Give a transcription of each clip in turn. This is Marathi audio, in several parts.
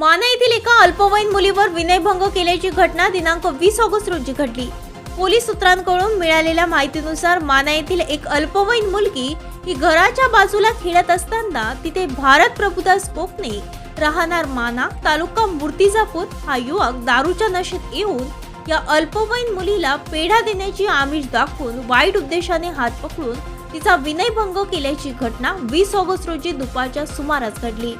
माना येथील एका अल्पवयीन मुलीवर विनयभंग केल्याची घटना दिनांक वीस ऑगस्ट रोजी घडली. पोलीस सूत्रांकडून मिळालेल्या माहितीनुसार माना येथील एक अल्पवयीन मुलगी ही घराच्या बाजूला खेळत असताना तिथे भारत प्रभुदास कोकणे राहणार माना तालुका मूर्तिजापूर हा युवक दारूच्या नशेत येऊन या अल्पवयीन मुलीला पेढा देण्याची आमिष दाखवून वाईट उद्देशाने हात पकडून तिचा विनयभंग केल्याची घटना वीस ऑगस्ट रोजी दुपारच्या सुमारास घडली.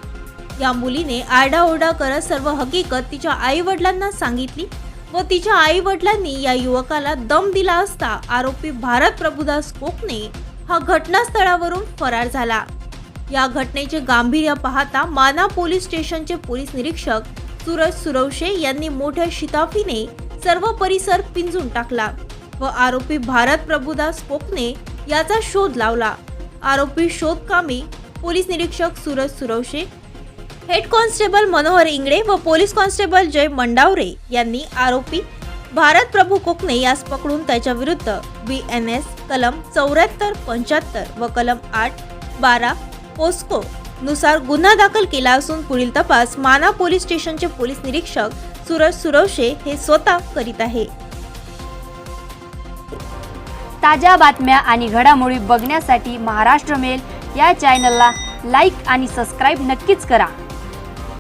या मुलीने आरडाओरडा करत सर्व हकीकत तिच्या आई वडिलांना सांगितली व तिच्या आई वडिलांनी या युवकाला दम दिला असता आरोपी भारत प्रभुदास कोकणे हा घटनास्थळावरून फरार झाला. या घटनेचे गांभीर्य पाहता माना पोलीस स्टेशनचे पोलीस निरीक्षक सूरज सुरवशे यांनी मोठ्या शिताफीने सर्व परिसर पिंजून टाकला व आरोपी भारत प्रभुदास कोकणे याचा शोध लावला. आरोपी शोधकामी पोलीस निरीक्षक सूरज सुरवशे हेड कॉन्स्टेबल मनोहर इंगडे व पोलीस कॉन्स्टेबल जय मंडावरे यांनी आरोपी भारत प्रभू कोकणे यास पकडून त्याच्या विरुद्ध बी एन एस कलम चौऱ्याहत्तर पंच्याहत्तर व कलम आठ बारा पोस्को नुसार गुन्हा दाखल केला असून पुढील तपास माना पोलीस स्टेशनचे पोलीस निरीक्षक सूरज सुरवशे हे स्वतः करीत आहे. ताज्या बातम्या आणि घडामोडी बघण्यासाठी महाराष्ट्र मेल या चॅनलला लाईक आणि सबस्क्राईब नक्कीच करा.